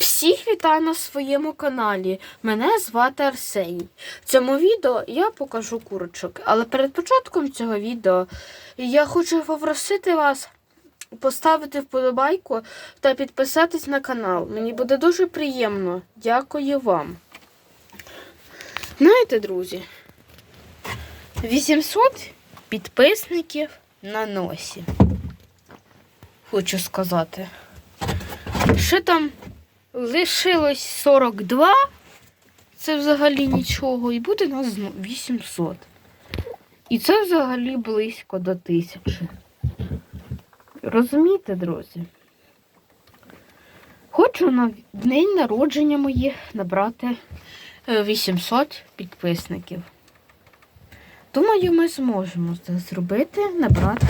Всіх вітаю на своєму каналі. Мене звати Арсеній. В цьому відео я покажу курочок. Але перед початком цього відео я хочу попросити вас поставити вподобайку та підписатись на канал. Мені буде дуже приємно. Дякую вам. Знаєте, друзі, 800 підписників на носі. Хочу сказати. Ще там лишилось 42. Це взагалі нічого. І буде нас 800. І це взагалі близько до тисячі. Розумієте, друзі? Хочу на день народження моїх набрати е, 800 підписників. Думаю, ми зможемо це зробити, набрати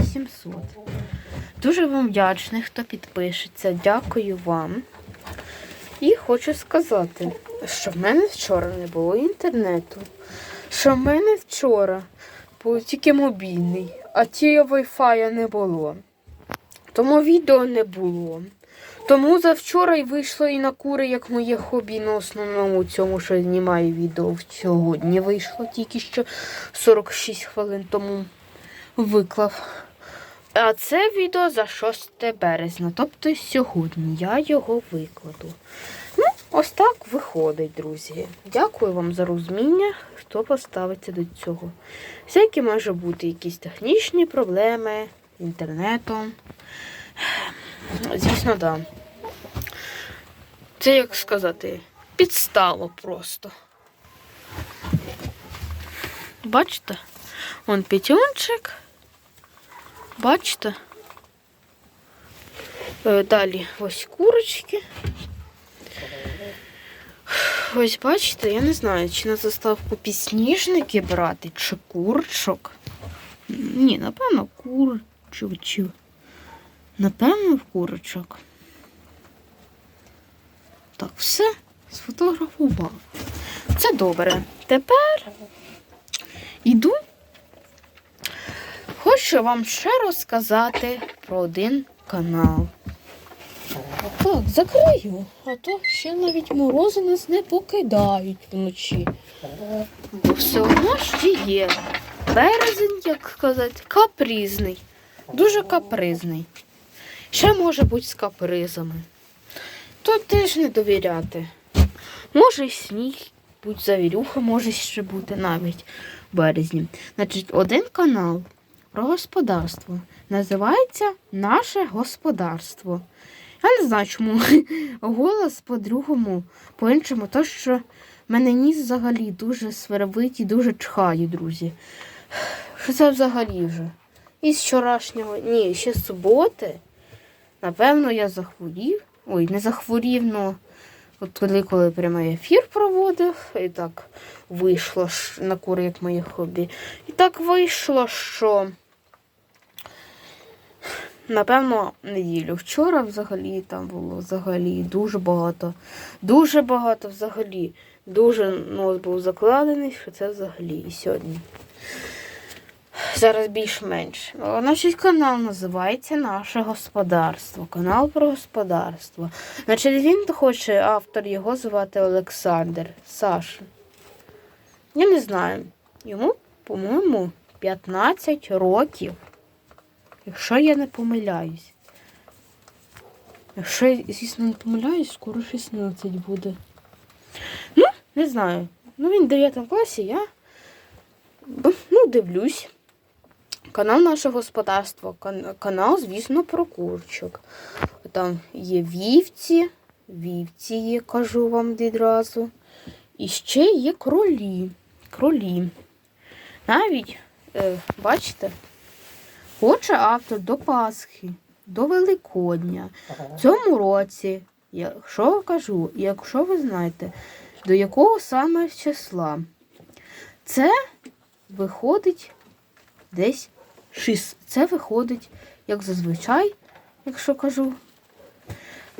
800. Дуже вам вдячний, хто підпишеться. Дякую вам. І хочу сказати, що в мене вчора не було інтернету. Що в мене вчора був тільки мобільний, а ті Wi-Fi не було. Тому відео не було. Тому завчора й вийшло і на кури, як моє хобі на основному цьому, що знімаю відео сьогодні. Вийшло тільки що 46 хвилин тому виклав. А це відео за 6 березня, тобто сьогодні я його викладу. Ось так виходить, друзі. Дякую вам за розуміння, хто поставиться до цього. Всякі може бути якісь технічні проблеми інтернетом. Звісно. Да. Це як сказати, підстава просто. Бачите? Вон п'ятюнчик. Бачите? Е, Далі ось курочки. Ось бачите, я не знаю, чи на заставку підсніжники брати, чи курчок. Ні, напевно, курчок. Чи... Напевно, в курочок. Так, все, сфотографував. Це добре. Тепер йду Хочу вам ще розказати про один канал. Так, закрию, а то ще навіть морози нас не покидають вночі. Бо все одно ще є. Березень, як сказати, капризний. Дуже капризний. Ще може бути з капризами. То теж не довіряти. Може й сніг, будь завірюха, може ще бути навіть в березні. Значить, один канал про господарство. Називається Наше господарство. Не чому голос по-другому, по-іншому, то що мене ніс взагалі дуже свербить і дуже чхає, друзі. Що це взагалі вже? І з вчорашнього, ні, ще з суботи. Напевно, я захворів. Ой, не захворів, но от тоді, коли прямий ефір проводив, і так вийшло на кури, як моє хобі. І так вийшло, що. Напевно, неділю. Вчора взагалі там було взагалі дуже багато. Дуже багато взагалі. Дуже нос був закладений, що це взагалі і сьогодні. Зараз більш-менш. Значить, канал називається Наше господарство. Канал про господарство. Значить, він хоче, автор його звати Олександр Саша. Я не знаю. Йому, по-моєму, 15 років. Якщо я не помиляюсь. Якщо я, звісно, не помиляюсь, скоро 16 буде. Ну, не знаю. Ну, він в 9 класі, я ну, дивлюсь. Канал наше господарство. Кан- Канал, звісно, про курчок. Там є вівці, вівці є, кажу вам відразу. І ще є кролі. Кролі. Навіть, е, бачите, Хоче автор до Пасхи, до Великодня. В цьому році, якщо кажу, якщо ви знаєте, до якого саме числа, це виходить десь шість. Це виходить, як зазвичай, якщо кажу,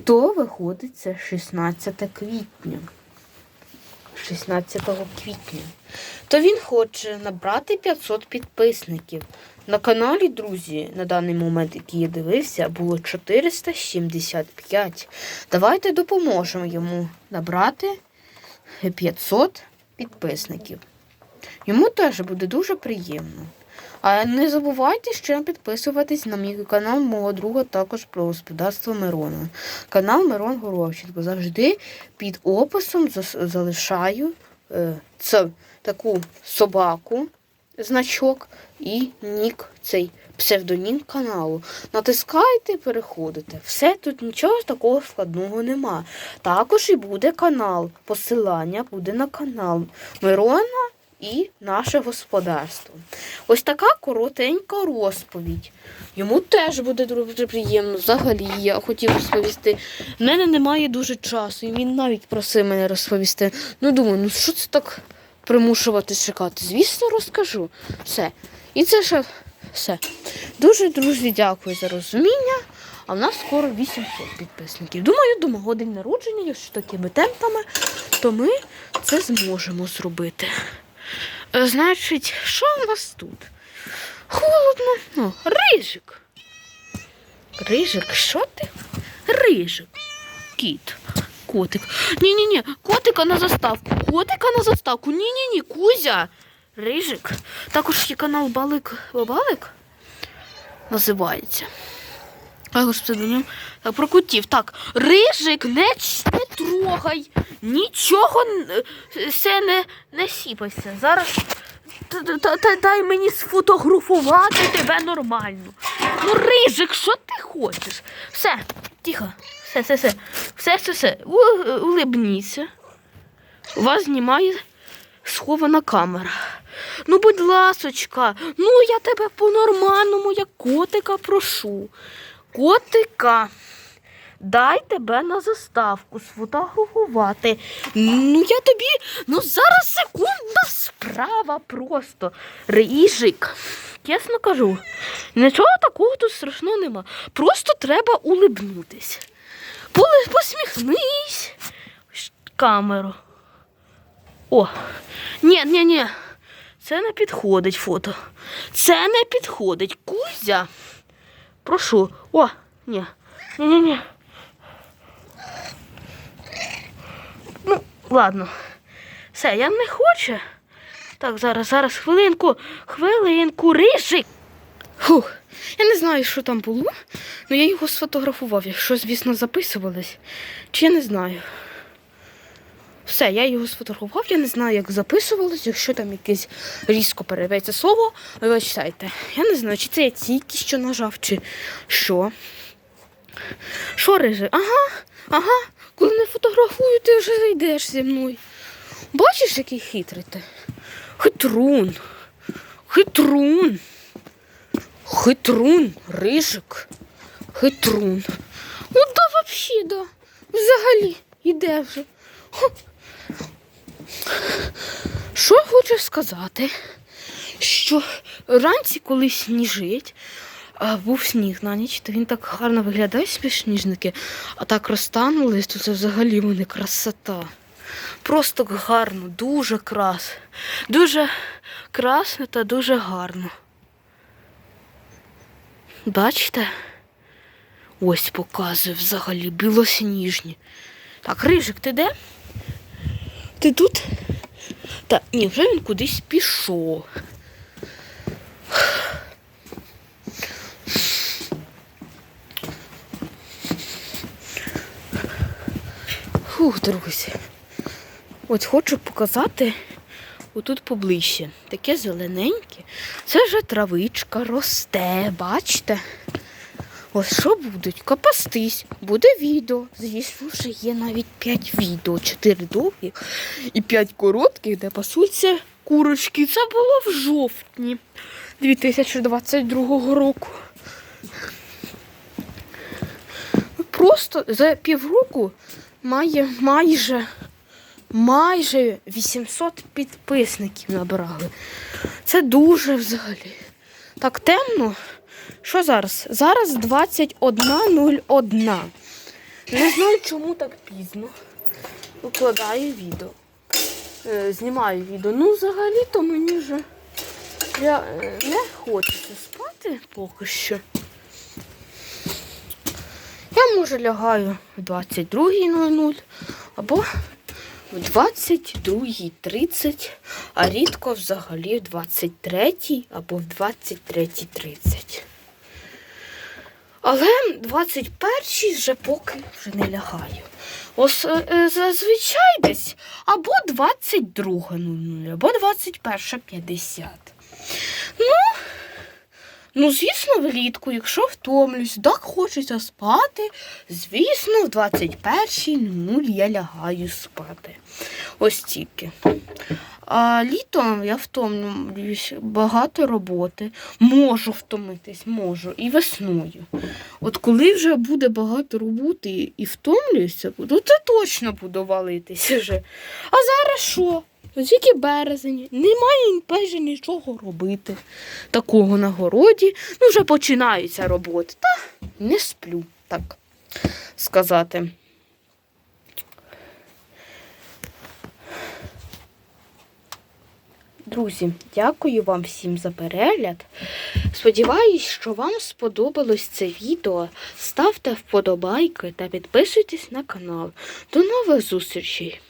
то виходить це 16 квітня. 16 квітня. То він хоче набрати 500 підписників. На каналі, друзі, на даний момент, який я дивився, було 475. Давайте допоможемо йому набрати 500 підписників. Йому теж буде дуже приємно. А не забувайте ще підписуватись на мій канал мого друга також про господарство Мирона. Канал Мирон Горовченко. Завжди під описом залишаю це, таку собаку, значок і нік, цей псевдонім каналу. Натискайте, переходите. Все, тут нічого такого складного нема. Також і буде канал. Посилання буде на канал Мирона і наше господарство. Ось така коротенька розповідь. Йому теж буде дуже приємно. Взагалі, я хотів розповісти. В мене немає дуже часу, і він навіть просив мене розповісти. Ну, думаю, ну що це так примушувати чекати? Звісно, розкажу. Все. І це ще все. Дуже, друзі, дякую за розуміння. А в нас скоро 800 підписників. Думаю, до мого день народження, якщо такими темпами, то ми це зможемо зробити. Е, Значить, що у нас тут? Холодно. Ну, рижик. Рижик, що ти? Рижик. Кіт. Котик. Ні-ні-ні, котика на заставку. Котика на заставку. Ні-ні-ні, Кузя. Рижик. Також є канал Балик Бабалик. Називається. Псевдонім. Так, про котів. Так, рижик, не, не трогай. Нічого е, все не, не сіпайся. Зараз дай мені сфотографувати тебе нормально. Ну, рижик, що ти хочеш? Все, тихо. Все, все, все. Все, все, все. У- Улибніться. У вас знімає схована камера. Ну, будь ласочка, ну я тебе по-нормальному, як котика прошу. Котика. Дай тебе на заставку сфотографувати. Ну, я тобі, ну зараз секунда справа просто. Рижик. Чесно кажу, нічого такого тут страшного нема. Просто треба улибнутись. Посміхнись камеру. О, ні, ні, ні. Це не підходить фото. Це не підходить. Кузя. Прошу. О, ні. Ні, ні, ні. Ну, ладно. Все, я не хочу. Так, зараз, зараз, хвилинку, хвилинку, рижик. Фух, я не знаю, що там було, але я його сфотографував, якщо, звісно, записувались. Чи я не знаю. Все, я його сфотографував, я не знаю, як записувалось, якщо там якесь різко переривається слово, ви читайте. Я не знаю, чи це я тільки що нажав, чи що. Що рижи? Ага, ага, коли не фотографую, ти вже йдеш зі мною. Бачиш, який хитрий ти? Хитрун. Хитрун. Хитрун, рижик. Хитрун. Ну да взагалі, да. Взагалі, іде вже. Що хочу сказати? Що вранці, коли сніжить, а був сніг на ніч, то він так гарно виглядає спішніжники, а так розтанули, то це взагалі вони красота. Просто гарно, дуже крас. Дуже красно та дуже гарно. Бачите? Ось показує взагалі білосніжні. Так, Рижик, ти де? Ти тут? Та ні, вже він кудись пішов. Фух, друзі. От хочу показати отут поближче. Таке зелененьке. Це вже травичка росте, бачите? Ось що будуть? Капастись, буде відео. Звісно, вже є навіть 5 відео, 4 довгих і 5 коротких, де пасуться курочки. Це було в жовтні 2022 року. Просто за півроку має майже майже 800 підписників набрали. Це дуже взагалі. Так темно. Що зараз? Зараз 21.01. Не знаю, чому так пізно. Викладаю відео. е, знімаю відео. Ну, взагалі-то мені вже я, е, не хочеться спати поки що. Я може лягаю в 22.00 або в 22.30, а рідко взагалі в 23 або в 23.30. Але 21 вже поки вже не лягаю. Ось е, е, зазвичай десь або 22.00, або 21.50. Ну, ну, звісно, влітку, якщо втомлюсь, так хочеться спати, звісно, в 21.00 я лягаю спати. Ось тільки. А літом я втомлююсь, багато роботи. Можу втомитись, можу. І весною. От коли вже буде багато роботи і втомлююся, то це точно буду валитися вже. А зараз що? Тільки березень, немає майже нічого робити. Такого на городі. Ну, вже починаються роботи. Та не сплю, так сказати. Друзі, дякую вам всім за перегляд. Сподіваюсь, що вам сподобалось це відео. Ставте вподобайки та підписуйтесь на канал. До нових зустрічей!